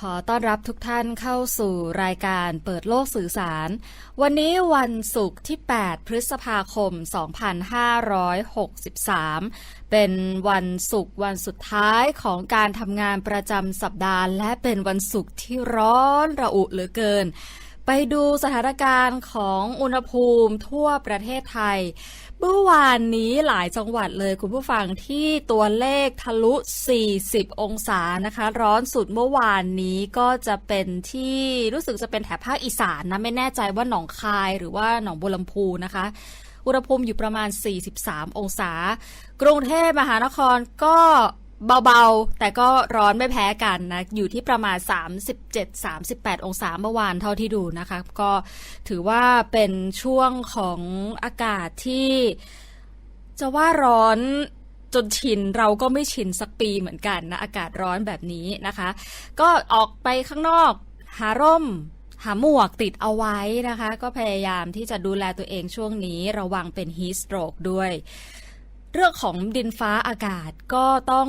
ขอต้อนรับทุกท่านเข้าสู่รายการเปิดโลกสื่อสาร วันนี้วันศุกร์ที่ 8 พฤษภาคม 2563 เป็นวันศุกร์วันสุดท้ายของการทำงานประจำสัปดาห์ และเป็นวันศุกร์ที่ร้อนระอุเหลือเกิน ไปดูสถานการณ์ของอุณหภูมิทั่วประเทศไทย เมื่อวานนี้หลายจังหวัดเลยคุณผู้ฟังที่ตัวเลขทะลุ 40 องศานะคะ ร้อนสุดเมื่อวานนี้ก็จะเป็นที่รู้สึกจะเป็นแถบภาคอีสานนะ ไม่แน่ใจว่าหนองคายหรือว่าหนองบัวลำพูนะคะ อุณหภูมิอยู่ประมาณ 43 องศา กรุงเทพมหานครก็ เบาๆ แต่ก็ร้อนไม่แพ้กันนะ อยู่ที่ประมาณ 37-38 องศาเมื่อวานเท่าที่ดูนะคะ ก็ถือว่าเป็นช่วงของอากาศที่จะว่าร้อนจนชินเราก็ไม่ชินสักปีเหมือนกันนะอากาศร้อนแบบนี้นะคะ ก็ออกไปข้างนอกหาร่มหาหมวกติดเอาไว้นะคะ ก็พยายามที่จะดูแลตัวเองช่วงนี้ระวังเป็นฮีสโตรกด้วย เรื่องของดินฟ้าอากาศก็ต้อง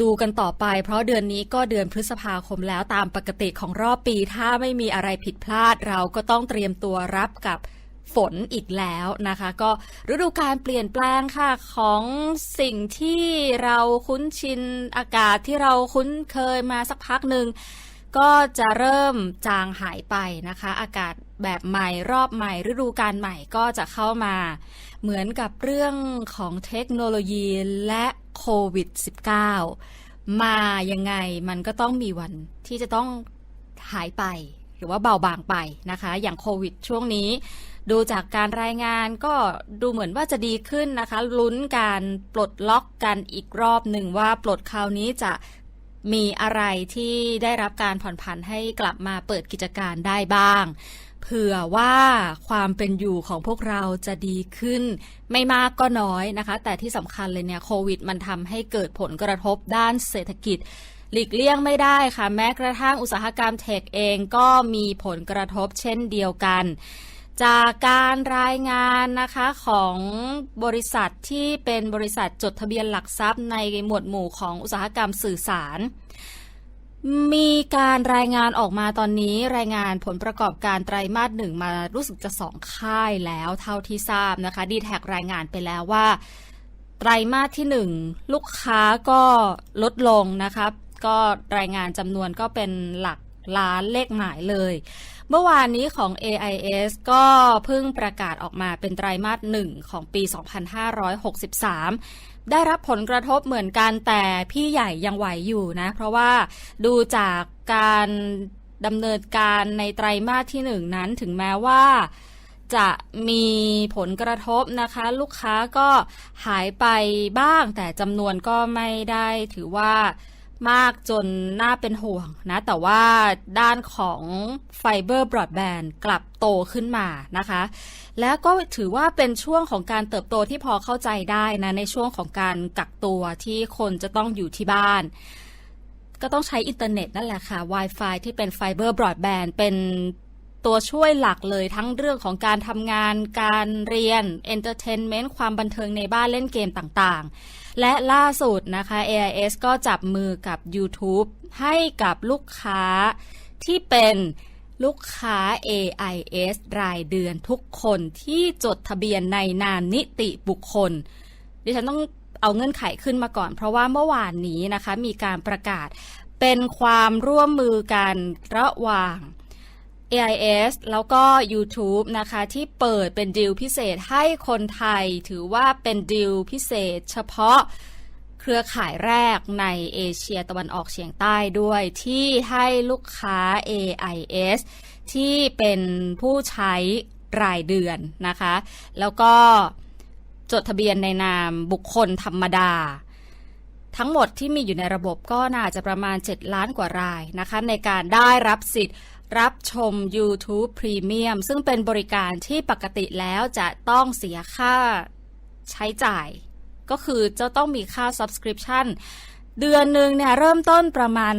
ดูกันต่อไป เพราะเดือนนี้ก็เดือนพฤษภาคมแล้วตามปกติของรอบปี ถ้าไม่มีอะไรผิดพลาดเราก็ต้องเตรียมตัวรับกับฝนอีกแล้วนะคะ ก็ฤดูการเปลี่ยนแปลงค่ะของสิ่งที่เราคุ้นชินอากาศที่เราคุ้นเคยมาสักพักหนึ่งก็จะเริ่มจางหายไปนะคะ อากาศแบบใหม่รอบใหม่ฤดูการใหม่ก็จะเข้ามา เหมือนกับเรื่องของเทคโนโลยีและโควิด -19 มายังไงมันก็ต้องมีวันที่จะต้องหายไป หรือว่าเบาบางไปนะคะ อย่างโควิดช่วงนี้ ดูจากการรายงานก็ดูเหมือนว่าจะดีขึ้นนะคะ ลุ้นการปลดล็อกกันอีกรอบหนึ่งว่าปลดคราวนี้จะมีอะไรที่ได้รับการผ่อนผันให้กลับมาเปิดกิจการได้บ้าง เผื่อว่าความเป็นอยู่ของพวกเราจะดีขึ้น ไม่มากก็น้อยนะคะ แต่ที่สำคัญเลยเนี่ยโควิด มันทำให้เกิดผลกระทบด้านเศรษฐกิจ หลีกเลี่ยงไม่ได้ค่ะ แม้กระทั่งอุตสาหกรรมเทคเองก็มีผลกระทบเช่นเดียวกันจากการรายงานนะคะของบริษัทที่เป็นบริษัทจดทะเบียนหลักทรัพย์ในหมวดหมู่ของอุตสาหกรรมสื่อสาร มีการรายงานออกมาตอนนี้รายงานผลประกอบการไตรมาสหนึ่งมารู้สึกจะสองค่ายแล้วเท่าที่ทราบนะคะดีแท็รายงานไปแล้วว่า ไตรมาสที่หนึ่งลูกค้าก็ลดลงนะครับก็รายงานจำนวนก็เป็นหลักล้านเลขหมายเลย เมื่อวานนี้ของ AIS ก็เพิ่งประกาศออกมาเป็นไตรมาสหนึ่งของปี 2563 ได้รับผลกระทบเหมือนกันแต่พี่ใหญ่ยังไหวอยู่นะ เพราะว่าดูจากการดำเนินการในไตรมาสที่หนึ่งนั้นถึงแม้ว่าจะมีผลกระทบนะคะ ลูกค้าก็หายไปบ้างแต่จำนวนก็ไม่ได้ถือว่า มากจนน่าเป็นห่วงนะ แต่ว่าด้านของไฟเบอร์บรอดแบนด์กลับโตขึ้นมานะคะ แล้วก็ถือว่าเป็นช่วงของการเติบโตที่พอเข้าใจได้นะ ในช่วงของการกักตัวที่คนจะต้องอยู่ที่บ้าน ก็ต้องใช้อินเทอร์เน็ตนั่นแหละค่ะ Wi-Fi ที่เป็นไฟเบอร์บรอดแบนด์เป็นตัวช่วยหลักเลยทั้งเรื่องของการทำงาน การเรียนเอนเตอร์เทนเมนต์ความบันเทิงในบ้านเล่นเกมต่างๆ และล่าสุดนะคะ AIS ก็จับมือกับ YouTube ให้กับลูกค้าที่เป็นลูกค้า AIS รายเดือนทุกคนที่จดทะเบียนในนามนิติบุคคล ดิฉันต้องเอาเงื่อนไขขึ้นมาก่อน เพราะว่าเมื่อวานนี้นะคะมีการประกาศเป็นความร่วมมือกันระหว่าง AIS แล้วก็ YouTube นะคะที่เปิดเป็นดีลพิเศษให้คนไทย ถือว่าเป็นดีลพิเศษ เฉพาะเครือข่ายแรกในเอเชียตะวันออกเฉียงใต้ด้วย ที่ให้ลูกค้า AIS ที่เป็นผู้ใช้รายเดือนนะคะ แล้วก็จดทะเบียนในนามบุคคลธรรมดา ทั้งหมดที่มีอยู่ในระบบก็น่าจะประมาณ 7 ล้านกว่ารายนะคะ ในการได้รับสิทธิ์ รับชม YouTube Premium ซึ่งเป็นบริการที่ปกติแล้วจะต้องเสียค่าใช้จ่าย ก็คือจะต้องมีค่า Subscription เดือนหนึ่งเนี่ยเริ่มต้นประมาณ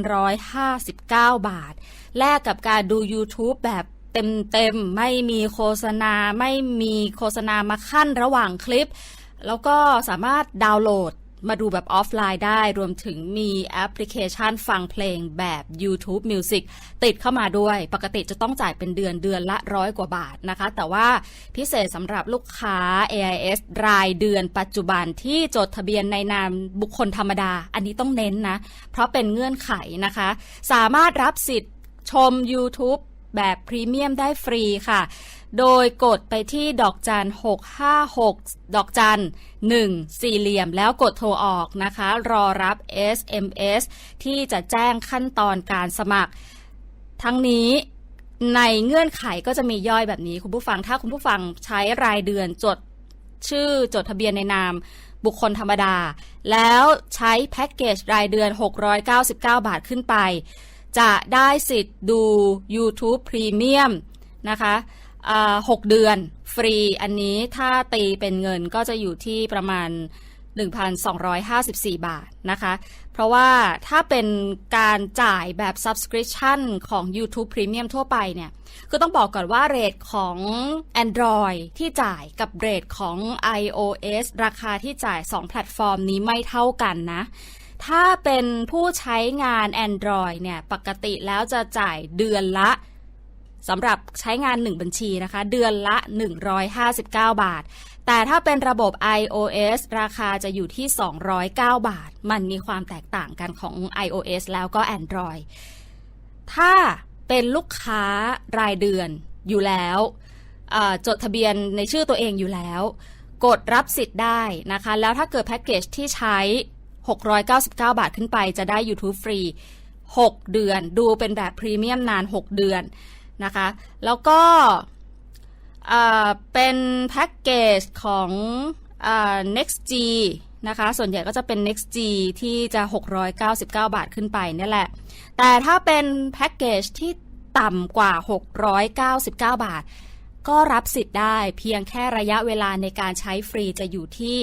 159 บาท แลกกับการดู YouTube แบบเต็มๆ ไม่มีโฆษณา ไม่มีโฆษณามาขั้นระหว่างคลิป แล้วก็สามารถดาวน์โหลด มาดูแบบออฟไลน์ได้ รวมถึงมีแอปพลิเคชันฟังเพลงแบบ YouTube Music ติดเข้ามาด้วย ปกติจะต้องจ่ายเป็นเดือนเดือนละร้อยกว่าบาทนะคะ แต่ว่าพิเศษสำหรับลูกค้า AIS รายเดือนปัจจุบันที่จดทะเบียนในนามบุคคลธรรมดา อันนี้ต้องเน้นนะ เพราะเป็นเงื่อนไขนะคะ สามารถรับสิทธิ์ชม YouTube แบบพรีเมียมได้ฟรีค่ะ โดยกดไปที่ดอกจัน 656 ดอกจัน 1 สี่เหลี่ยมแล้วกดโทรออกนะคะ รอรับ SMS ที่จะแจ้งขั้นตอนการสมัคร ทั้งนี้ในเงื่อนไขก็จะมีย่อยแบบนี้คุณผู้ฟัง ถ้าคุณผู้ฟังใช้รายเดือนจดชื่อจดทะเบียนในนามบุคคลธรรมดา แล้วใช้แพ็กเกจรายเดือน 699 บาทขึ้นไป จะได้สิทธิ์ดู YouTube Premium นะคะ อ่า6เดือนฟรีอันนี้ถ้าตีเป็นเงินก็จะอยู่ที่ประมาณ 1,254 บาทนะคะ เพราะว่าถ้าเป็นการจ่ายแบบ subscription ของ YouTube Premium ทั่วไปเนี่ย คือต้องบอกก่อนว่าเรทของ Android ที่จ่ายกับเรทของ iOS ราคาที่จ่าย 2 แพลตฟอร์มนี้ไม่เท่ากันนะถ้าเป็นผู้ใช้งาน Android เนี่ย ปกติแล้วจะจ่ายเดือนละ สำหรับใช้งาน 1 บัญชีนะคะ เดือนละ 159 บาท แต่ถ้าเป็นระบบ iOS ราคาจะอยู่ที่ 209 บาท มันมีความแตกต่างกันของ iOS แล้วก็ Android ถ้าเป็นลูกค้ารายเดือนอยู่แล้วจดทะเบียนในชื่อตัวเองอยู่แล้ว กดรับสิทธิ์ได้นะคะ แล้วถ้าเกิดแพ็กเกจที่ใช้ 699 บาทขึ้นไปจะได้ YouTube ฟรี 6 เดือน ดูเป็นแบบพรีเมียมนาน 6 เดือน นะคะ แล้วก็เป็นแพ็กเกจของอ NextG นะคะ ส่วนใหญ่ก็จะเป็น NextG ที่จะ 699 บาทขึ้นไปนี่แหละ แต่ถ้าเป็นแพ็กเกจที่ต่ำกว่า 699 บาท ก็รับสิทธิ์ได้เพียงแค่ระยะเวลาในการใช้ฟรีจะอยู่ที่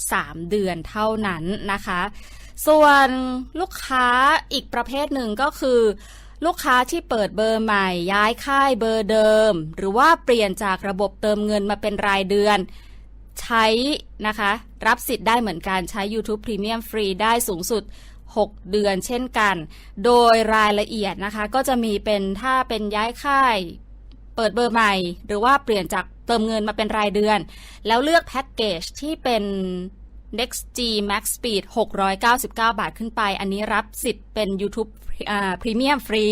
3 เดือนเท่านั้นนะคะ ส่วนลูกค้าอีกประเภทหนึ่งก็คือ ลูกค้าที่เปิดเบอร์ใหม่ ย้ายค่ายเบอร์เดิม หรือว่าเปลี่ยนจากระบบเติมเงินมาเป็นรายเดือน ใช้นะคะ รับสิทธิ์ได้เหมือนกันใช้ YouTube Premium ฟรีได้สูงสุด 6 เดือนเช่นกัน โดยรายละเอียดนะคะ ก็จะมีเป็นถ้าเป็นย้ายค่าย เปิดเบอร์ใหม่ หรือว่าเปลี่ยนจากเติมเงินมาเป็นรายเดือน แล้วเลือกแพ็กเกจที่เป็น NextG Max Speed 699 บาทขึ้นไป อันนี้รับสิทธิ์เป็น YouTube อ่า Premium ฟรี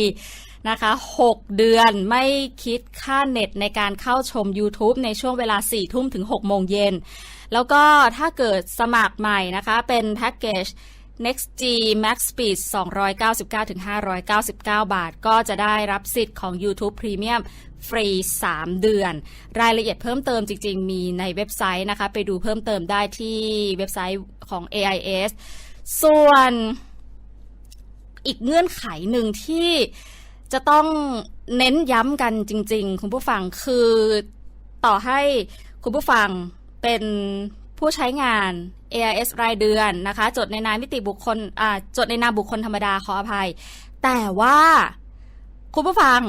นะคะ 6 เดือนไม่คิดค่าเน็ตในการเข้าชม YouTube ในช่วงเวลา 4 ทุ่มถึง 6 โมงเย็น แล้วก็ถ้าเกิดสมัครใหม่นะคะ เป็นแพ็กเกจ NextG Max Speed 299ถึง599 บาท ก็จะได้รับสิทธิ์ของ YouTube Premium ฟรี 3 เดือน รายละเอียดเพิ่มเติมจริง ๆ มีในเว็บไซต์นะคะ ไปดูเพิ่มเติมได้ที่เว็บไซต์ของ AIS ส่วนอีกเงื่อนไขหนึ่งที่จะต้องเน้นย้ำกันจริง ๆ คุณผู้ฟังคือต่อให้คุณผู้ฟังเป็นผู้ใช้งาน AIS รายเดือนนะคะ จดในนามนิติบุคคลจดในนามบุคคลธรรมดาขออภัย แต่ว่าคุณผู้ฟัง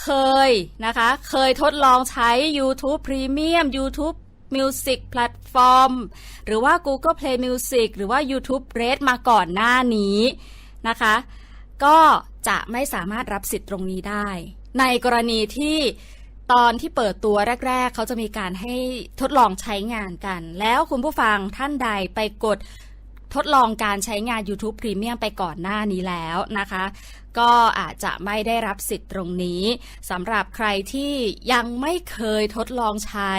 เคยนะคะ เคยทดลองใช้ YouTube Premium YouTube Music Platform หรือว่า Google Play Music หรือว่า YouTube Red มาก่อนหน้านี้นะคะ ก็จะไม่สามารถรับสิทธิ์ตรงนี้ได้ ในกรณีที่ตอนที่เปิดตัวแรก ๆ เขาจะมีการให้ทดลองใช้งานกัน แล้วคุณผู้ฟังท่านใดไปกดทดลองการใช้งาน YouTube Premium ไปก่อนหน้านี้แล้วนะคะ ก็อาจจะไม่ได้รับสิทธิ์ตรงนี้สำหรับใครที่ยังไม่เคยทดลองใช้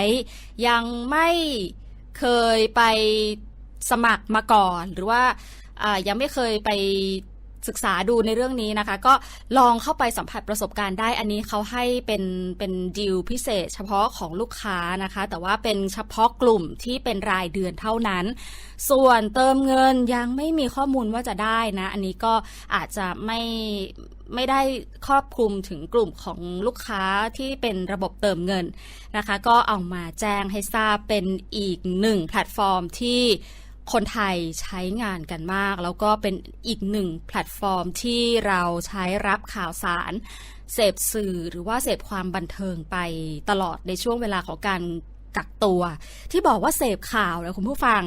ยังไม่เคยไปสมัครมาก่อน หรือว่าอ่ายังไม่เคยไป ศึกษาดูในเรื่องนี้นะคะ ก็ลองเข้าไปสัมผัสประสบการณ์ได้ อันนี้เขาให้เป็นเป็นดีลพิเศษ เฉพาะของลูกค้านะคะ แต่ว่าเป็นเฉพาะกลุ่มที่เป็นรายเดือนเท่านั้น ส่วนเติมเงินยังไม่มีข้อมูลว่าจะได้นะ อันนี้ก็อาจจะไม่ไม่ได้ครอบคลุมถึงกลุ่มของลูกค้าที่เป็นระบบเติมเงินนะคะ ก็เอามาแจ้งให้ทราบเป็นอีกหนึ่งแพลตฟอร์มที่ คนไทยใช้งานกันมาก แล้วก็เป็นอีกหนึ่งแพลตฟอร์มที่เราใช้รับข่าวสาร เสพสื่อหรือว่าเสพความบันเทิงไปตลอดในช่วงเวลาของการกักตัว ที่บอกว่าเสพข่าวนะคุณผู้ฟัง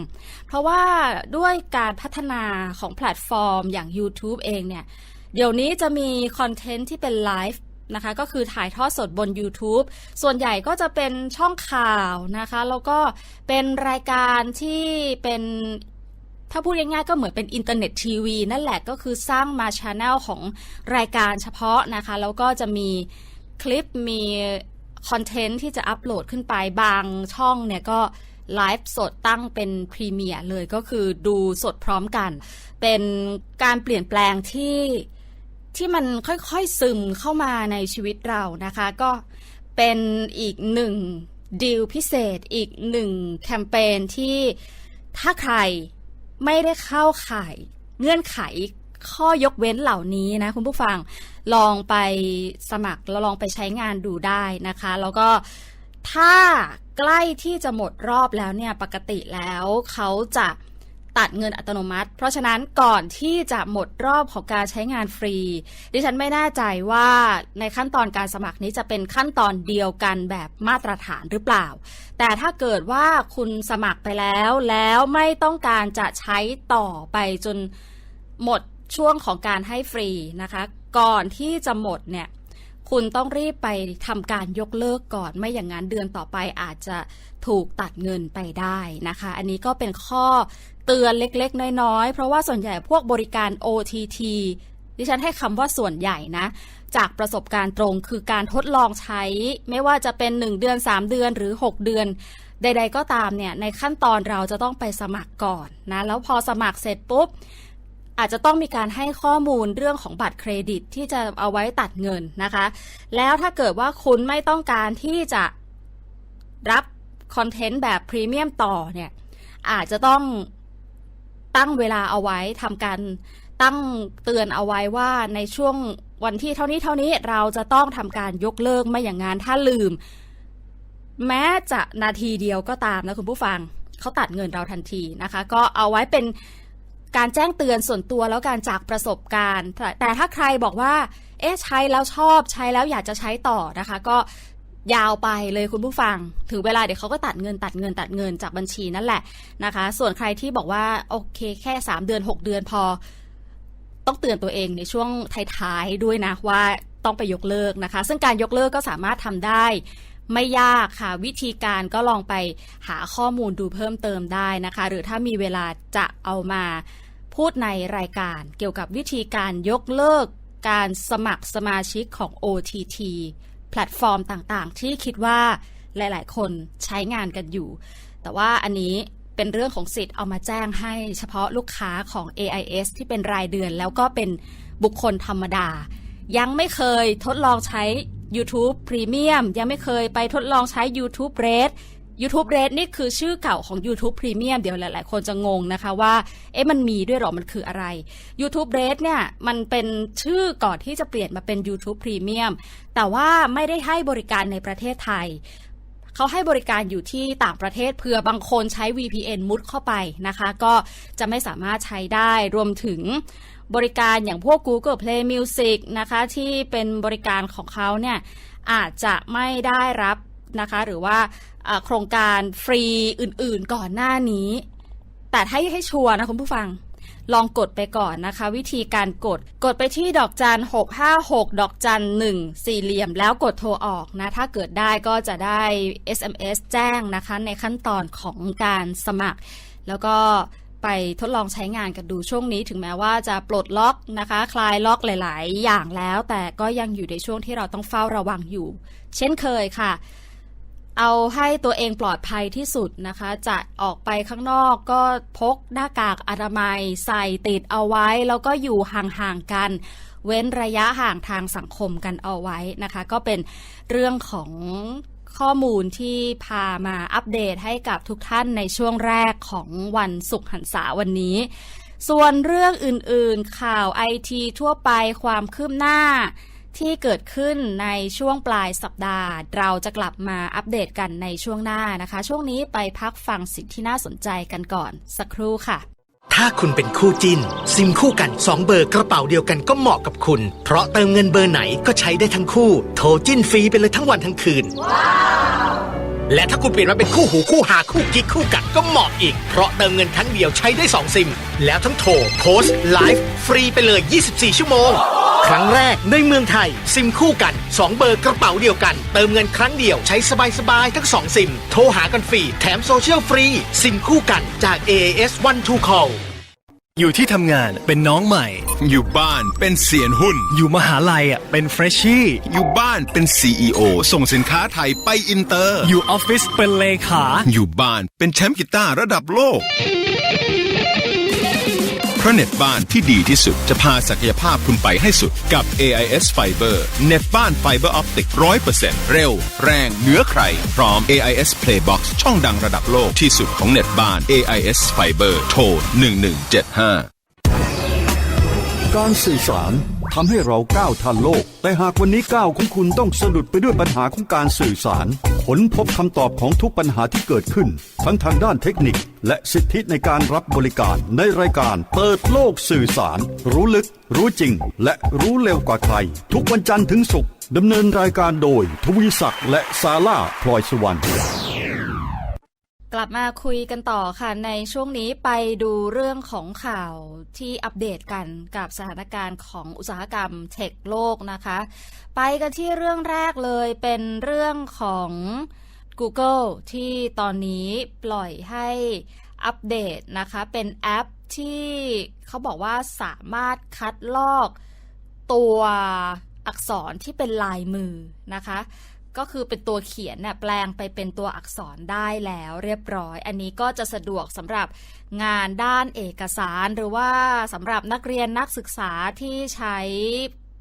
เพราะว่าด้วยการพัฒนาของแพลตฟอร์มอย่าง YouTube เองเนี่ย เดี๋ยวนี้จะมีคอนเทนต์ที่เป็นไลฟ์ นะคะ ก็คือถ่ายทอดสดบน YouTube ส่วนใหญ่ก็จะเป็นช่องข่าวนะคะ แล้วก็เป็นรายการที่เป็นถ้าพูดง่ายๆก็เหมือนเป็นอินเทอร์เน็ตทีวีนั่นแหละก็คือสร้างมาช n แนลของรายการเฉพาะนะคะ แล้วก็จะมีคลิปมีคอนเทนต์ที่จะอัปโหลดขึ้นไปบางช่องเนี่ยก็ไลฟ์สดตั้งเป็นพรีเมียร์เลยก็คือดูสดพร้อมกัน เป็นการเปลี่ยนแปลงที่ ที่มันค่อยๆซึมเข้ามาในชีวิตเรานะคะ ก็เป็นอีกหนึ่งดีลพิเศษอีกหนึ่งแคมเปญที่ถ้าใครไม่ได้เข้าข่ายเงื่อนไขข้อยกเว้นเหล่านี้นะคุณผู้ฟังลองไปสมัครแล้วลองไปใช้งานดูได้นะคะ แล้วก็ถ้าใกล้ที่จะหมดรอบแล้วเนี่ยปกติแล้วเขาจะ ตัดเงินอัตโนมัติ เพราะฉะนั้นก่อนที่จะหมดรอบของการใช้งานฟรี ดิฉันไม่แน่ใจว่าในขั้นตอนการสมัครนี้จะเป็นขั้นตอนเดียวกันแบบมาตรฐานหรือเปล่า แต่ถ้าเกิดว่าคุณสมัครไปแล้วแล้วไม่ต้องการจะใช้ต่อไปจนหมดช่วงของการให้ฟรีนะคะ ก่อนที่จะหมดเนี่ยคุณต้องรีบไปทำการยกเลิกก่อนไม่อย่างนั้นเดือนต่อไปอาจจะถูกตัดเงินไปได้นะคะ อันนี้ก็เป็นข้อ เตือนเล็กๆ น้อยๆ เพราะว่าส่วนใหญ่พวกบริการ OTT ดิฉันให้คำว่าส่วนใหญ่นะ จากประสบการณ์ตรงคือการทดลองใช้ ไม่ว่าจะเป็น 1 เดือน 3 เดือนหรือ 6 เดือน ใด ๆ ก็ตามเนี่ย ในขั้นตอนเราจะต้องไปสมัครก่อนนะ แล้วพอสมัครเสร็จปุ๊บ อาจจะต้องมีการให้ข้อมูลเรื่องของบัตรเครดิตที่จะเอาไว้ตัดเงินนะคะ แล้วถ้าเกิดว่าคุณไม่ต้องการที่จะรับคอนเทนต์แบบพรีเมียมต่อเนี่ยอาจจะต้อง ตั้งเวลาเอาไว้ทำการตั้งเตือนเอาไว้ว่าในช่วงวันที่เท่านี้เท่านี้เราจะต้องทำการยกเลิกไม่อย่างนั้นถ้าลืม แม้จะนาทีเดียวก็ตามนะคุณผู้ฟังเขาตัดเงินเราทันทีนะคะ ก็เอาไว้เป็นการแจ้งเตือนส่วนตัวแล้วการจากประสบการณ์ แต่ถ้าใครบอกว่า เอ๊ะใช้แล้วชอบใช้แล้วอยากจะใช้ต่อนะคะ ก็ ยาวไปเลยคุณผู้ฟัง ถึงเวลาเดี๋ยวเขาก็ตัดเงินตัดเงินตัดเงินจากบัญชีนั่นแหละนะคะ ส่วนใครที่บอกว่าโอเคแค่ 3 เดือน 6 เดือนพอ ต้องเตือนตัวเองในช่วงท้ายๆด้วยนะว่าต้องไปยกเลิกนะคะ ซึ่งการยกเลิกก็สามารถทำได้ไม่ยากค่ะ วิธีการก็ลองไปหาข้อมูลดูเพิ่มเติมได้นะคะ หรือถ้ามีเวลาจะเอามาพูดในรายการ เกี่ยวกับวิธีการยกเลิกการสมัครสมาชิกของ OTT แพลตฟอร์มต่างๆ ที่คิดว่าหลาย ๆ คนใช้งานกันอยู่ แต่ว่าอันนี้เป็นเรื่องของสิทธิ์เอามาแจ้งให้เฉพาะลูกค้าของ AIS ที่เป็นรายเดือน แล้วก็เป็นบุคคลธรรมดา ยังไม่เคยทดลองใช้ YouTube Premium ยังไม่เคยไปทดลองใช้ YouTube Red YouTube Red นี่คือชื่อเก่าของ YouTube Premium เดี๋ยวหลาย ๆ คนจะงงนะคะว่า เอ๊ะมันมีด้วยหรอ มันคืออะไร YouTube Red เนี่ย มันเป็นชื่อก่อนที่จะเปลี่ยนมาเป็น YouTube Premium แต่ว่าไม่ได้ให้บริการในประเทศไทย เขาให้บริการอยู่ที่ต่างประเทศเผื่อบางคนใช้ VPN มุดเข้าไปนะคะ ก็จะไม่สามารถใช้ได้รวมถึงบริการอย่างพวก Google Play Music นะคะ ที่เป็นบริการของเขาเนี่ยอาจจะไม่ได้รับนะคะ หรือว่า โครงการฟรีอื่นๆก่อนหน้านี้ แต่ถ้ให้ชัวร์นะคุณผู้ฟัง ลองกดไปก่อนนะคะ วิธีการกดกดไปที่ดอกจัน 656 ดอกจัน 1 สี่เหลี่ยม แล้วกดโทรออกนะ ถ้าเกิดได้ก็จะได้ SMS แจ้งนะคะ ในขั้นตอนของการสมัคร แล้วก็ไปทดลองใช้งานกันดูช่วงนี้ถึงแม้ว่าจะปลดล็อกนะคะ คลายล็อกหลาย ๆ อย่างแล้ว แต่ก็ยังอยู่ในช่วงที่เราต้องเฝ้าระวังอยู่ เช่นเคยค่ะ เอาให้ตัวเองปลอดภัยที่สุดนะคะ จะออกไปข้างนอกก็พกหน้ากากอนามัยใส่ติดเอาไว้ แล้วก็อยู่ห่างๆกัน เว้นระยะห่างทางสังคมกันเอาไว้นะคะ ก็เป็นเรื่องของข้อมูลที่พามาอัปเดตให้กับทุกท่านในช่วงแรกของวันศุกร์หันษาวันนี้ ส่วนเรื่องอื่นๆ ข่าวไอทีทั่วไปความคืบหน้า ที่เกิดขึ้นในช่วงปลายสัปดาห์ เราจะกลับมาอัปเดตกันในช่วงหน้านะคะ ช่วงนี้ไปพักฟังสิ่งที่น่าสนใจกันก่อน สักครู่ค่ะ ถ้าคุณเป็นคู่จิ้น ซิมคู่กัน 2 เบอร์กระเป๋าเดียวกันก็เหมาะกับคุณ เพราะเติมเงินเบอร์ไหนก็ใช้ได้ทั้งคู่ โทรจิ้นฟรีไปเลยทั้งวันทั้งคืน และถ้าคุณเปลี่ยนมาเป็นคู่หูคู่หาคู่กิ๊กคู่กัดก็เหมาะอีก เพราะเติมเงินครั้งเดียวใช้ได้ 2 ซิม แล้วทั้งโทรโพสต์ไลฟ์ฟรีไปเลย 24 ชั่วโมง ครั้งแรกในเมืองไทย ซิมคู่กัน 2 เบอร์กระเป๋าเดียวกัน เติมเงินครั้งเดียวใช้สบายๆทั้ง 2 ซิม โทรหากันฟรีแถมโซเชียลฟรี ซิมคู่กันจาก AAS One Two Call อยู่ที่ทำงานเป็นน้องใหม่ อยู่บ้านเป็นเสียนหุ้น อยู่มหาลัยอะเป็นเฟรชชี่ อยู่บ้านเป็น CEO ส่งสินค้าไทยไปอินเตอร์ อยู่ออฟฟิศเป็นเลขา อยู่บ้านเป็นแชมป์กีตาร์ระดับโลก ราะเน็ตบ้านที่ดีที่สุดจะพาศักยภาพคุณไปให้สุดกับ AIS Fiber เน็ตบ้านไฟเบอร์ออปติก100%เร็ว แรงเหนือใคร พร้อม AIS Playbox ช่องดังระดับโลกที่สุดของเน็ตบ้าน AIS Fiber โทร 1175 การสื่อสารทำให้เราก้าวทันโลก แต่หากวันนี้ก้าวของคุณต้องสะดุดไปด้วยปัญหาของการสื่อสาร ค้นพบคำตอบของทุกปัญหาที่เกิดขึ้น ทั้งทางด้านเทคนิค และสิทธิในการรับบริการในรายการเปิดโลกสื่อสาร รู้ลึก รู้จริง และรู้เร็วกว่าใคร ทุกวันจันทร์ถึงศุกร์ดำเนินรายการโดย ทวีศักดิ์และซาร่าพลอยสุวรรณ กลับมาคุยกันต่อค่ะ ในช่วงนี้ไปดูเรื่องของข่าวที่อัปเดตกันกับสถานการณ์ของอุตสาหกรรมเทคโลกนะคะ ไปกันที่เรื่องแรกเลยเป็นเรื่องของ Google ที่ตอนนี้ปล่อยให้อัปเดตนะคะ เป็นแอปที่เขาบอกว่าสามารถคัดลอกตัวอักษรที่เป็นลายมือนะคะ ก็คือเป็นตัวเขียนเนี่ยแปลงไปเป็นตัวอักษรได้แล้วเรียบร้อย อันนี้ก็จะสะดวกสำหรับงานด้านเอกสาร หรือว่าสำหรับนักเรียนนักศึกษาที่ใช้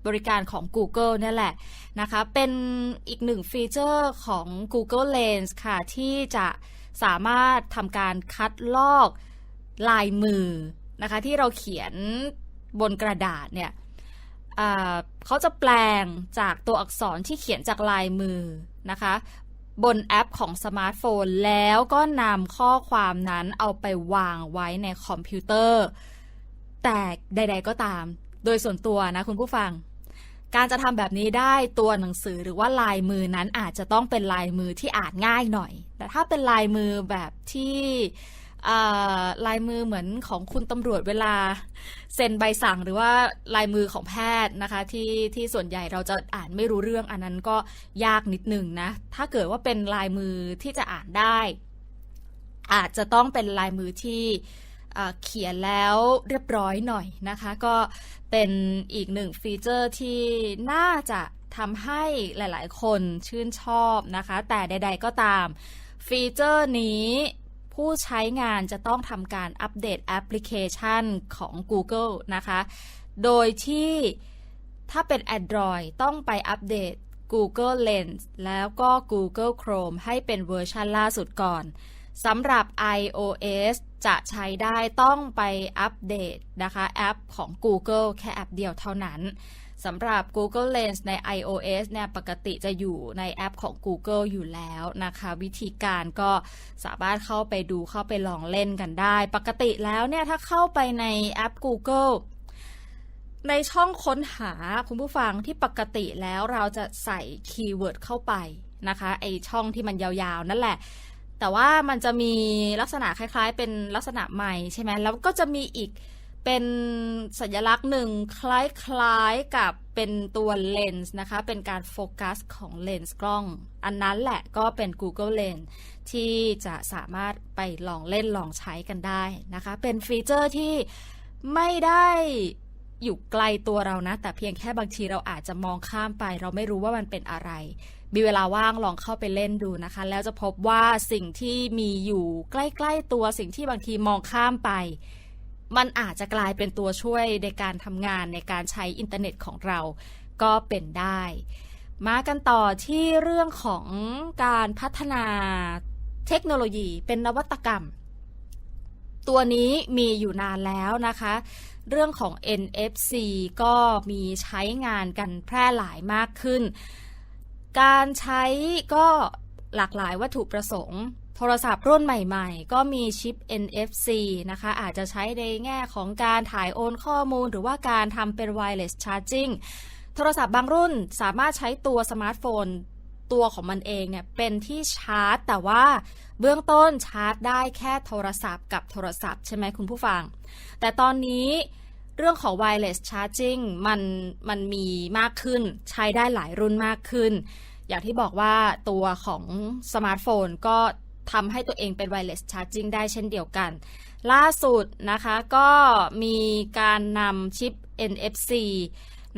บริการของ Google นี่แหละนะคะ เป็นอีกหนึ่งฟีเจอร์ของ Google Lens ค่ะ ที่จะสามารถทำการคัดลอกลายมือนะคะ ที่เราเขียนบนกระดาษเนี่ย เขาจะแปลงจากตัวอักษรที่เขียนจากลายมือนะคะ บนแอปของสมาร์ทโฟน แล้วก็นำข้อความนั้นเอาไปวางไว้ในคอมพิวเตอร์ แต่ใด ๆก็ตาม โดยส่วนตัวนะคุณผู้ฟัง การจะทำแบบนี้ได้ตัวหนังสือหรือว่าลายมือนั้นอาจจะต้องเป็นลายมือที่อ่านง่ายหน่อย แต่ถ้าเป็นลายมือแบบที่ ลายมือเหมือนของคุณตำรวจเวลาเซ็นใบสั่งหรือว่าลายมือของแพทย์นะคะที่ที่ส่วนใหญ่เราจะอ่านไม่รู้เรื่องอันนั้นก็ยากนิดหนึ่งนะ ถ้าเกิดว่าเป็นลายมือที่จะอ่านได้ อาจจะต้องเป็นลายมือที่เขียนแล้วเรียบร้อยหน่อยนะคะ ก็เป็นอีกหนึ่งฟีเจอร์ที่น่าจะทำให้หลาย ๆ คนชื่นชอบนะคะ แต่ใด ๆ ก็ตามฟีเจอร์นี้ ผู้ใช้งานจะต้องทำการอัปเดตแอปพลิเคชันของ Google นะคะ โดยที่ถ้าเป็น Android ต้องไปอัปเดต Google Lens แล้วก็ Google Chrome ให้เป็นเวอร์ชันล่าสุดก่อนสำหรับ iOS จะใช้ได้ต้องไปอัปเดตนะคะ แอปของ Google แค่แอปเดียวเท่านั้น สำหรับ Google Lens ใน iOS เนี่ยปกติจะอยู่ในแอปของ Google อยู่แล้วนะคะ วิธีการก็สามารถเข้าไปดูเข้าไปลองเล่นกันได้ ปกติแล้วเนี่ยถ้าเข้าไปในแอป Google ในช่องค้นหาคุณผู้ฟังที่ปกติแล้วเราจะใส่คีย์เวิร์ดเข้าไปนะคะไอช่องที่มันยาวๆ นั่นแหละ แต่ว่ามันจะมีลักษณะคล้ายๆ เป็นลักษณะใหม่ใช่ไหมแล้วก็จะมีอีก เป็นสัญลักษณ์หนึ่งคล้ายๆกับเป็นตัวเลนส์นะคะ เป็นการโฟกัสของเลนส์กล้อง อันนั้นแหละก็เป็น Google Lens ที่จะสามารถไปลองเล่นลองใช้กันได้นะคะ เป็นฟีเจอร์ที่ไม่ได้อยู่ไกลตัวเรานะ แต่เพียงแค่บางทีเราอาจจะมองข้ามไป เราไม่รู้ว่ามันเป็นอะไร มีเวลาว่างลองเข้าไปเล่นดูนะคะ แล้วจะพบว่าสิ่งที่มีอยู่ใกล้ ๆ ตัวสิ่งที่บางทีมองข้ามไป มันอาจจะกลายเป็นตัวช่วยในการทำงานในการใช้อินเทอร์เน็ตของเราก็เป็นได้ มากันต่อที่เรื่องของการพัฒนาเทคโนโลยีเป็นนวัตกรรม ตัวนี้มีอยู่นานแล้วนะคะ เรื่องของ NFC ก็มีใช้งานกันแพร่หลายมากขึ้น การใช้ก็หลากหลายวัตถุประสงค์ โทรศัพท์รุ่นใหม่ๆ ก็มีชิป NFC นะคะ อาจจะใช้ในแง่ของการถ่ายโอนข้อมูล หรือว่าการทำเป็น wireless charging โทรศัพท์บางรุ่นสามารถใช้ตัวสมาร์ทโฟนตัวของมันเองเนี่ยเป็นที่ชาร์จ แต่ว่าเบื้องต้นชาร์จได้แค่โทรศัพท์กับโทรศัพท์ใช่ไหมคุณผู้ฟัง แต่ตอนนี้เรื่องของ wireless charging มันมันมีมากขึ้น ใช้ได้หลายรุ่นมากขึ้น อย่างที่บอกว่าตัวของสมาร์ทโฟนก็ ทำให้ตัวเองเป็น wireless charging ได้เช่นเดียวกัน ล่าสุดนะคะก็มีการนำชิป NFC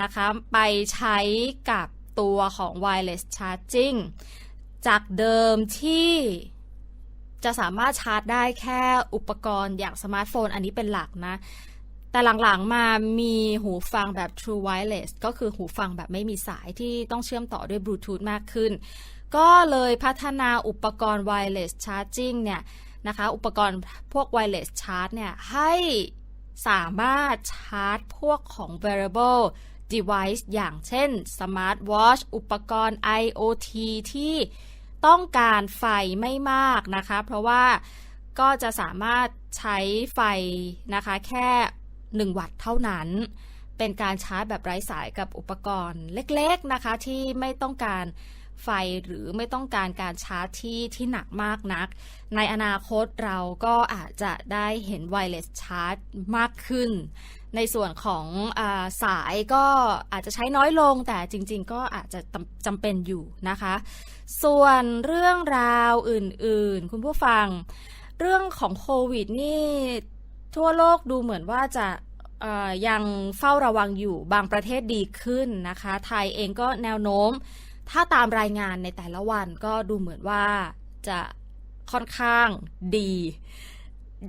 นะคะไปใช้กับตัวของ wireless charging จากเดิมที่จะสามารถชาร์จได้แค่อุปกรณ์อย่างสมาร์ทโฟนอันนี้เป็นหลักนะ แต่หลังๆมามีหูฟังแบบ True Wireless ก็คือหูฟังแบบไม่มีสายที่ต้องเชื่อมต่อด้วยบลูทูธมากขึ้น ก็เลยพัฒนาอุปกรณ์ Wireless Charging เนี่ยนะคะอุปกรณ์พวก Wireless Charge เนี่ยให้สามารถชาร์จพวกของ Wearable Device อย่างเช่น Smart Watch อุปกรณ์ IoT ที่ต้องการไฟไม่มากนะคะ เพราะว่าก็จะสามารถใช้ไฟนะคะแค่ 1 วัตต์เท่านั้น เป็นการชาร์จแบบไร้สายกับอุปกรณ์เล็กๆนะคะที่ไม่ต้องการ ไฟหรือไม่ต้องการการชาร์จที่ที่หนักมากนัก ในอนาคตเราก็อาจจะได้เห็นไวเลสชาร์จมากขึ้น ในส่วนของอาสายก็อาจจะใช้น้อยลงแต่จริงๆ ก็อาจจะจำเป็นอยู่นะคะ ส่วนเรื่องราวอื่นๆ คุณผู้ฟัง เรื่องของโควิดนี่ทั่วโลกดูเหมือนว่าจะยังเฝ้าระวังอยู่บางประเทศดีขึ้นนะคะ ไทยเองก็แนวโน้ม ถ้าตามรายงานในแต่ละวันก็ดูเหมือนว่าจะค่อนข้างดี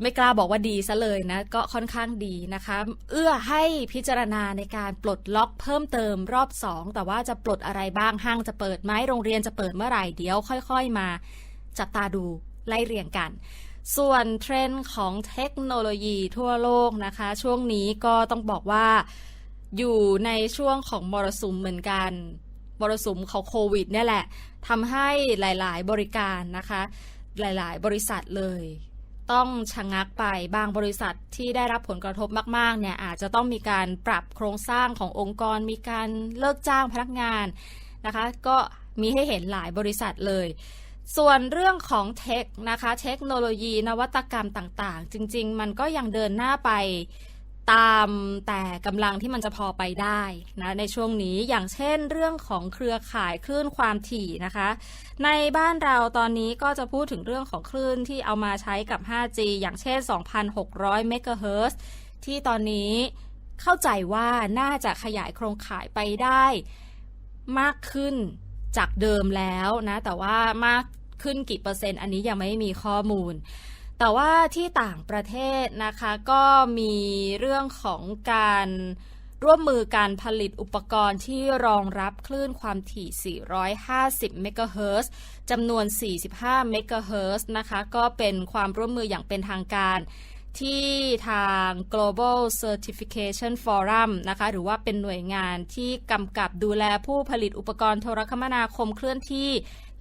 ไม่กล้าบอกว่าดีซะเลยนะ ก็ค่อนข้างดีนะคะ เอื้อให้พิจารณาในการปลดล็อกเพิ่มเติมรอบ 2 แต่ว่าจะปลดอะไรบ้างห้างจะเปิดไหมโรงเรียนจะเปิดเมื่อไหร่เดี๋ยวค่อย ๆ มาจับตาดูไล่เรียงกัน ส่วนเทรนด์ของเทคโนโลยีทั่วโลกนะคะ ช่วงนี้ก็ต้องบอกว่าอยู่ในช่วงของมรสุมเหมือนกัน มรสุมของโควิดเนี่ยแหละทำให้หลาย ๆ บริการนะคะ หลาย ๆ บริษัทเลย ต้องชะงักไปบางบริษัทที่ได้รับผลกระทบมาก ๆ เนี่ยอาจจะต้องมีการปรับโครงสร้างขององค์กร มีการเลิกจ้างพนักงานนะคะ ก็มีให้เห็นหลายบริษัทเลย ส่วนเรื่องของเทคนะคะ เทคโนโลยีนวัตกรรมต่าง ๆ จริง ๆ มันก็ยังเดินหน้าไป ตามแต่กำลังที่มันจะพอไปได้นะในช่วงนี้อย่างเช่นเรื่องของเครือข่ายคลื่นความถี่นะคะ ในบ้านเราตอนนี้ก็จะพูดถึงเรื่องของคลื่นที่เอามาใช้กับ 5G อย่างเช่น 2,600 เมกะเฮิรตซ์ที่ตอนนี้เข้าใจว่าน่าจะขยายโครงข่ายไปได้มากขึ้นจากเดิมแล้วนะ แต่ว่ามากขึ้นกี่เปอร์เซ็นต์ อันนี้ยังไม่มีข้อมูล แต่ว่าที่ต่างประเทศนะคะก็มีเรื่องของการร่วมมือการผลิตอุปกรณ์ที่รองรับคลื่นความถี่ 450 เมกะเฮิรตซ์จำนวน 45 เมกะเฮิรตซ์นะคะ ก็เป็นความร่วมมืออย่างเป็นทางการที่ทาง Global Certification Forum นะคะ หรือว่าเป็นหน่วยงานที่กำกับดูแลผู้ผลิตอุปกรณ์โทรคมนาคมเคลื่อนที่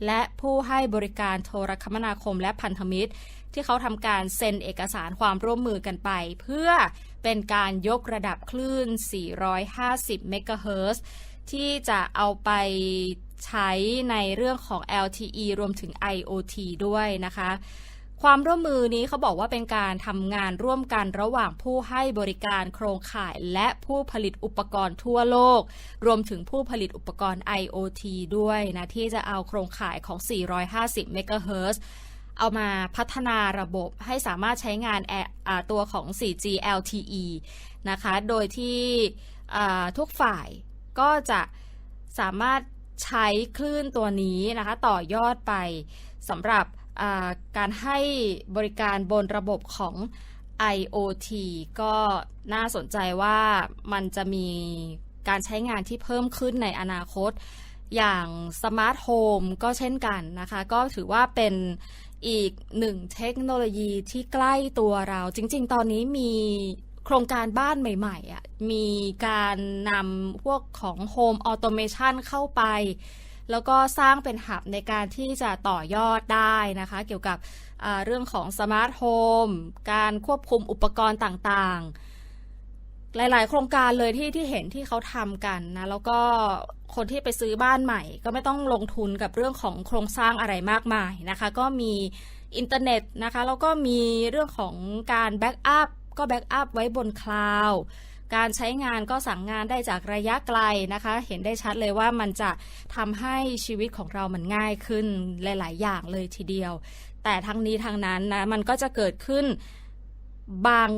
และผู้ให้บริการโทรคมนาคมและพันธมิตร ที่เขาทำการเซ็นเอกสารความร่วมมือกันไป เพื่อเป็นการยกระดับคลื่น 450 เมกะเฮิรตซ์ที่จะเอาไปใช้ในเรื่องของ LTE รวมถึง IoT ด้วยนะคะ ความร่วมมือนี้เขาบอกว่าเป็นการทำงานร่วมกันระหว่างผู้ให้บริการโครงข่ายและผู้ผลิตอุปกรณ์ทั่วโลก รวมถึงผู้ผลิตอุปกรณ์ IoT ด้วยนะ ที่จะเอาโครงข่ายของ 450 เมกะเฮิรตซ์ เอามาพัฒนาระบบให้สามารถใช้งานแอตัวของ 4G LTE นะคะ โดยที่ทุกฝ่ายก็จะสามารถใช้คลื่นตัวนี้นะคะ ต่อยอดไปสำหรับการให้บริการบนระบบของ IoT ก็น่าสนใจว่ามันจะมีการใช้งานที่เพิ่มขึ้นในอนาคต อย่างสมาร์ทโฮมก็เช่นกันนะคะ ก็ถือว่าเป็น อีกหนึ่งเทคโนโลยีที่ใกล้ตัวเรา จริง ๆ ตอนนี้มีโครงการบ้านใหม่ๆอะมีการนำพวกของโฮมออโตเมชันเข้าไป แล้วก็สร้างเป็นหับในการที่จะต่อยอดได้นะคะ เกี่ยวกับเรื่องของสมาร์ทโฮมการควบคุมอุปกรณ์ต่างๆ หลาย ๆ โครงการเลยที่ที่เห็นที่เขาทำกันนะ แล้วก็คนที่ไปซื้อบ้านใหม่ ก็ไม่ต้องลงทุนกับเรื่องของโครงสร้างอะไรมากมายนะคะ ก็มีอินเทอร์เน็ตนะคะแล้วก็มีเรื่องของการแบ็กอัพก็แบ็กอัพไว้บนคลาวด์การใช้งานก็สั่งงานได้จากระยะไกลนะคะ เห็นได้ชัดเลยว่ามันจะทำให้ชีวิตของเรามันง่ายขึ้นหลาย ๆ อย่างเลยทีเดียว แต่ทั้งนี้ทั้งนั้นนะมันก็จะเกิดขึ้น บาง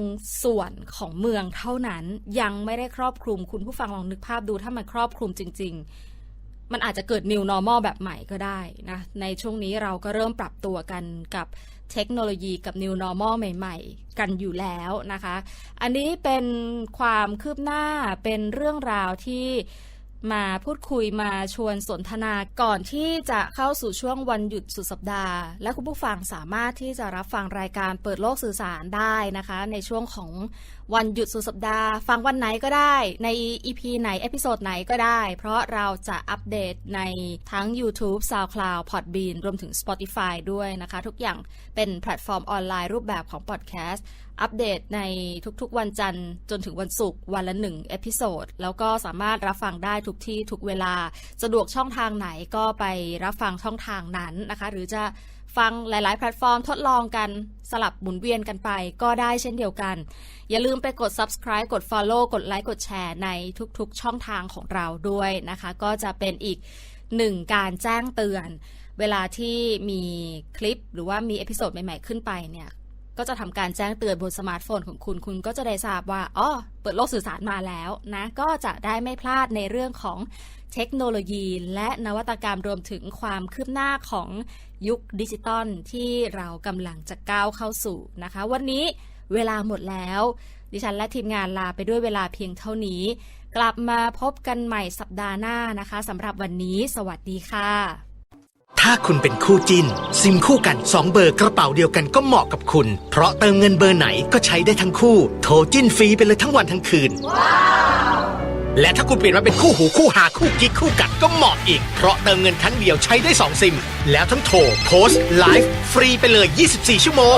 ส่วนของเมืองเท่านั้นยังไม่ได้ครอบคลุมคุณผู้ฟังลองนึกภาพดูถ้ามันครอบคลุมจริง ๆ มันอาจจะเกิด new normal แบบใหม่ก็ได้นะในช่วงนี้เราก็เริ่มปรับตัวกันกับเทคโนโลยีกับ new normal ใหม่ ๆ กันอยู่แล้วนะคะ อันนี้เป็นความคืบหน้าเป็นเรื่องราวที่ มาพูดคุยมาชวนสนทนาก่อนที่จะเข้าสู่ช่วงวันหยุดสุดสัปดาห์ และคุณผู้ฟังสามารถที่จะรับฟังรายการเปิดโลกสื่อสารได้นะคะ ในช่วงของวันหยุดสุดสัปดาห์ ฟังวันไหนก็ได้ ใน EP ไหน เอพิโซดไหนก็ได้ เพราะเราจะอัปเดตในทั้ง YouTube SoundCloud Podbean รวมถึง Spotify ด้วยนะคะ ทุกอย่างเป็นแพลตฟอร์มออนไลน์รูปแบบของพอดแคสต์ อัปเดตในทุกๆวันจันทร์ จนถึงวันศุกร์วันละหนึ่งเอพิโซดแล้วก็สามารถรับฟังได้ทุกที่ทุกเวลา สะดวกช่องทางไหนก็ไปรับฟังช่องทางนั้นนะคะ หรือจะฟังหลาย ๆ แพลตฟอร์มทดลองกันสลับหมุนเวียนกันไปก็ได้เช่นเดียวกัน อย่าลืมไปกด subscribe กด follow กดไลค์กดแชร์ในทุกๆ ช่องทางของเราด้วยนะคะ ก็จะเป็นอีกหนึ่งการแจ้งเตือน เวลาที่มีคลิปหรือว่ามีเอพิโซดใหม่ ๆ ขึ้นไปเนี่ย ก็จะทำการแจ้งเตือนบนสมาร์ทโฟนของคุณ คุณก็จะได้ทราบว่าอ๋อเปิดโลกสื่อสารมาแล้วนะก็จะได้ไม่พลาดในเรื่องของเทคโนโลยีและนวัตกรรมรวมถึงความคืบหน้าของยุคดิจิตอลที่เรากำลังจะก้าวเข้าสู่นะคะ วันนี้เวลาหมดแล้ว ดิฉันและทีมงานลาไปด้วยเวลาเพียงเท่านี้ กลับมาพบกันใหม่สัปดาห์หน้านะคะสำหรับวันนี้ สวัสดีค่ะ ถ้าคุณเป็นคู่จิ้น ซิมคู่กัน 2 เบอร์กระเป๋าเดียวกันก็เหมาะกับคุณ เพราะเติมเงินเบอร์ไหนก็ใช้ได้ทั้งคู่ โทรจิ้นฟรีไปเลยทั้งวันทั้งคืน และถ้าคุณเปลี่ยนมาเป็นคู่หูคู่หาคู่กิ๊กคู่กัดก็เหมาะอีก เพราะเติมเงินครั้งเดียวใช้ได้ 2 ซิม แล้วทั้งโทรโพสต์ไลฟ์ฟรีไปเลย 24 ชั่วโมง